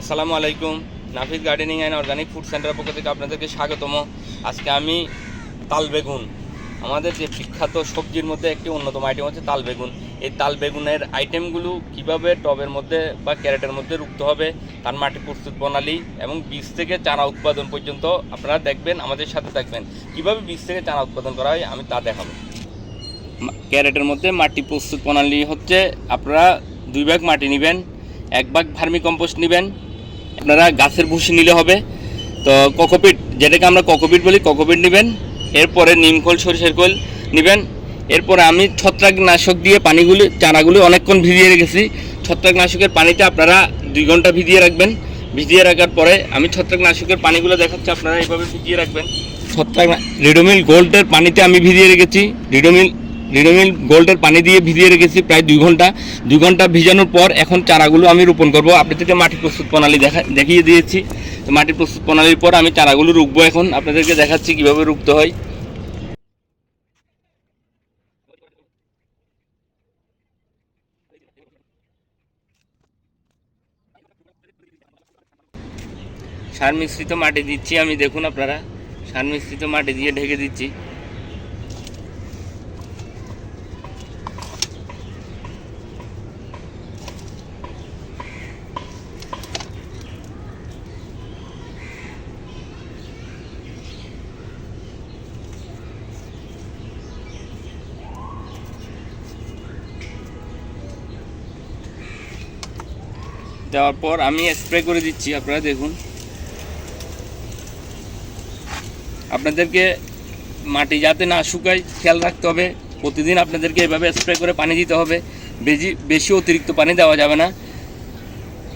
আসসালামু আলাইকুম। Nafid gardening and organic food centre পক্ষ থেকে আপনাদেরকে স্বাগতম। আজকে আমি তাল বেগুন, আমাদের যে বিখ্যাত সবজির মধ্যে একটি অন্যতম আইটেম হচ্ছে তাল বেগুন। এই তাল বেগুনের আইটেমগুলো কীভাবে টবের মধ্যে বা ক্যারেটের মধ্যে রুখতে হবে, তার মাটি প্রস্তুত প্রণালী এবং বীজ থেকে চারা উৎপাদন পর্যন্ত আপনারা দেখবেন, আমাদের সাথে থাকবেন। কীভাবে বীজ থেকে চারা উৎপাদন করা হয়, আমি তা দেখাবো। ক্যারেটের মধ্যে মাটি প্রস্তুত প্রণালী হচ্ছে, আপনারা দুই ভাগ মাটি নেবেন, এক ভাগ ভার্মি কম্পোস্ট নেবেন আপনারা গাছের ভুসি নিলে হবে। তো কোকোপিট, যেটাকে আমরা কোকোপিট বলি, কোকোপিট নেবেন। এরপরে নিমখোল সরিষার খোল নেবেন। এরপরে আমি ছত্রাকনাশক দিয়ে পানিগুলি, চারাগুলি অনেকক্ষণ ভিজিয়ে রেখেছি। ছত্রাকনাশকের পানিতে আপনারা দুই ঘণ্টা ভিজিয়ে রাখবেন। ভিজিয়ে রাখার পরে আমি ছত্রাকনাশকের পানিগুলো দেখাচ্ছি, আপনারা এইভাবে ভিজিয়ে রাখবেন। ছত্রাক রিডোমিল গোল্ডের পানিতে আমি ভিজিয়ে রেখেছি। রিডোমিল রিডোমিল গোল্ডের পানি দিয়ে ভিজিয়ে রেখেছি প্রায় দুই ঘণ্টা। দুই ঘণ্টা ভিজানোর পর এখন চারাগুলো আমি রোপণ করব। আপনাদেরকে মাটি প্রস্তুত প্রণালী দেখা দেখিয়ে দিয়েছি। তো মাটি প্রস্তুত প্রণালীর পর আমি চারাগুলো রুখবো এখন। আপনাদেরকে দেখাচ্ছি কীভাবে রুখতে হয়। সার মিশ্রিত মাটি দিচ্ছি আমি, দেখুন আপনারা। সার মিশ্রিত মাটি দিয়ে ঢেকে দিচ্ছি। দেওয়ার পর আমি স্প্রে করে দিচ্ছি, আপনারা দেখুন। আপনাদেরকে মাটি যাতে না শুকায়, খেয়াল রাখতে হবে। প্রতিদিন আপনাদেরকে এভাবে স্প্রে করে পানি দিতে হবে। বেশি বেশি অতিরিক্ত পানি দেওয়া যাবে না।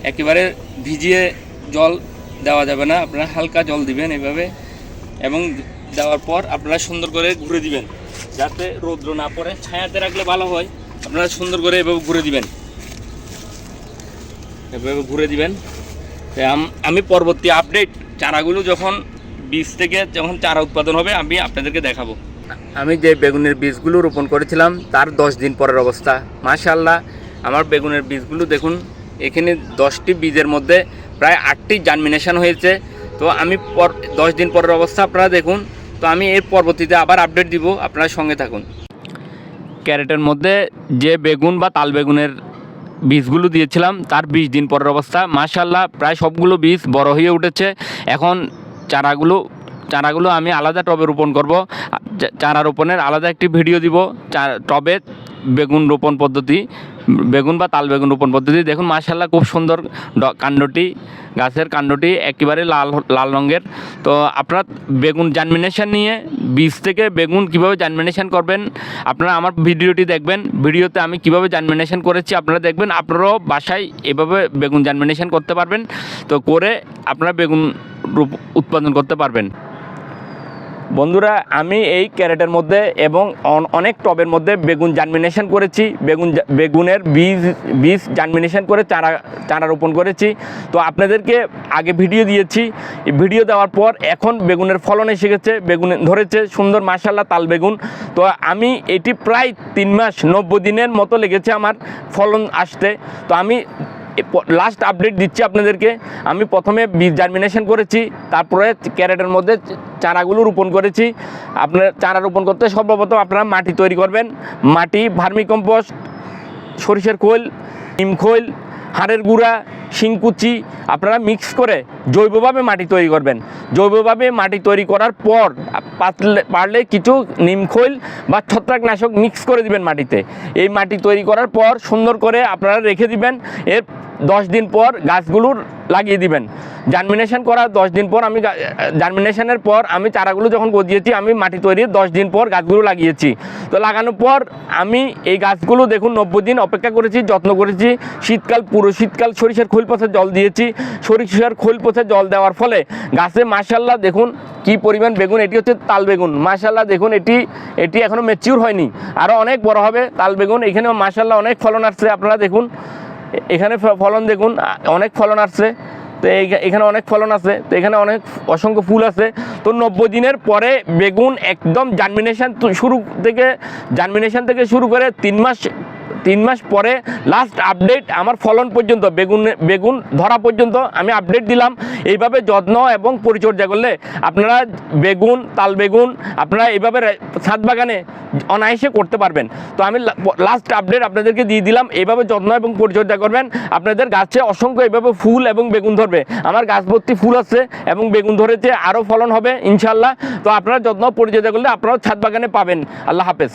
একেবারে ভিজিয়ে জল দেওয়া যাবে না। আপনারা হালকা জল দিবেন এভাবে। এবং দেওয়ার পর আপনারা সুন্দর করে ঘুরে দিবেন। যাতে রৌদ্র না পড়ে। ছায়াতে রাখলে ভালো হয়। আপনারা সুন্দর করে এভাবে ঘুরে দিবেন। এভাবে ঘুরে দিবেন। আমি পরবর্তী আপডেট চারাগুলো যখন বীজ থেকে যখন চারা উৎপাদন হবে আমি আপনাদেরকে দেখাবো। আমি যে বেগুনের বীজগুলো রোপণ করেছিলাম তার দশ দিন পরের অবস্থা। মাশাল্লাহ আমার বেগুনের বীজগুলো দেখুন এখানে দশটি বীজের মধ্যে প্রায় আটটি জার্মিনেশন হয়েছে। তো আমি পর দশ দিন পরের অবস্থা আপনারা দেখুন। তো আমি এর পরবর্তীতে আবার আপডেট দিব আপনারা সঙ্গে থাকুন। ক্যারেটের মধ্যে যে বেগুন বা তাল বেগুনের বীজগুলো দিয়েছিলাম, তার বিশ দিন পরের অবস্থা। মাশাল্লাহ প্রায় সবগুলো বীজ বড় হয়ে উঠেছে। এখন চারাগুলো চারাগুলো আমি আলাদা টবে রোপণ করব। চারা রোপণের আলাদা একটি ভিডিও দিব। টবে বেগুন রোপণ পদ্ধতি, বেগুন বা তাল বেগুন রোপণ পদ্ধতি। দেখুন মাশাল্লাহ খুব সুন্দর কাণ্ডটি, গাছের কাণ্ডটি একেবারে লাল লাল রঙের। তো আপনার বেগুন জার্মিনেশন নিয়ে বীজ থেকে বেগুন কীভাবে জার্মিনেশন করবেন, আপনারা আমার ভিডিওটি দেখবেন। ভিডিওতে আমি কীভাবে জার্মিনেশন করেছি আপনারা দেখবেন। আপনারাও বাসায় এভাবে বেগুন জার্মিনেশন করতে পারবেন। তো করে আপনারা বেগুন উৎপাদন করতে পারবেন। বন্ধুরা, আমি এই ক্যারেটের মধ্যে এবং অন- অনেক টবের মধ্যে বেগুন জার্মিনেশন করেছি। বেগুন বেগুনের বীজ বীজ জার্মিনেশন করে চারা চারা রোপণ করেছি। তো আপনাদেরকে আগে ভিডিও দিয়েছি। ভিডিও দেওয়ার পর এখন বেগুনের ফলন এসে গেছে, বেগুন ধরেছে সুন্দর মাসাল্লাহ তাল বেগুন। তো আমি এটি প্রায় তিন মাস নব্বই দিনের মতো লেগেছে আমার ফলন আসতে। তো আমি লাস্ট আপডেট দিচ্ছি আপনাদেরকে। আমি প্রথমে বীজ জার্মিনেশন করেছি, তারপরে ক্যারেটের মধ্যে চারাগুলো রোপণ করেছি। আপনার চারা রোপণ করতে সর্বপ্রথম আপনারা মাটি তৈরি করবেন। মাটি ভার্মি কম্পোস্ট সরিষার খোল, নিম খোল, হাড়ের গুঁড়া, শিংকুচি, আপনারা মিক্স করে জৈবভাবে মাটি তৈরি করবেন। জৈবভাবে মাটি তৈরি করার পর পারলে কিছু নিমখৈল বা ছত্রাকনাশক মিক্স করে দিবেন মাটিতে। এই মাটি তৈরি করার পর সুন্দর করে আপনারা রেখে দিবেন। এর দশ দিন পর গাছগুলো লাগিয়ে দিবেন। জার্মিনেশন করার দশ দিন পর আমি জার্মিনেশনের পর আমি চারাগুলো যখন গজিয়েছি, আমি মাটি তৈরির দশ দিন পর গাছগুলো লাগিয়েছি। তো লাগানোর পর আমি এই গাছগুলো দেখুন নব্বই দিন অপেক্ষা করেছি, যত্ন করেছি। শীতকাল পুরো শীতকাল সরিষার খোল পথে জল দিয়েছি। সরিষার খোল পথে জল দেওয়ার ফলে গাছে মাসাল্লাহ দেখুন কি পরিমাণ বেগুন, এটি হচ্ছে তাল বেগুন। মাসাল্লাহ দেখুন, এটি এটি এখনও ম্যাচিউর হয়নি। আরও অনেক বড় হবে তাল বেগুন। এখানে মাসাল্লাহ অনেক ফলন আসছে, আপনারা দেখুন। এখানে ফলন দেখুন অনেক ফলন আসছে। তো এখানে অনেক ফলন আছে, তো এখানে অনেক অসংখ্য ফুল আছে। তো নব্বই দিনের পরে বেগুন একদম জার্মিনেশন শুরু থেকে জার্মিনেশন থেকে শুরু করে তিন মাস তিন মাস পরে লাস্ট আপডেট আমার ফলন পর্যন্ত, বেগুন বেগুন ধরা পর্যন্ত আমি আপডেট দিলাম। এইভাবে যত্ন এবং পরিচর্যা করলে আপনারা বেগুন, তাল বেগুন, আপনারা এইভাবে ছাদ বাগানে অনায়াসে করতে পারবেন। তো আমি লাস্ট আপডেট আপনাদেরকে দিয়ে দিলাম, এইভাবে যত্ন এবং পরিচর্যা করবেন। আপনাদের গাছে অসংখ্য এইভাবে ফুল এবং বেগুন ধরবে। আমার গাছ ভর্তি ফুল আছে এবং বেগুন ধরেছে, আরও ফলন হবে ইনশাল্লাহ তো আপনারা যত্ন পরিচর্যা করলে আপনারাও ছাদ বাগানে পাবেন। আল্লাহ হাফেজ।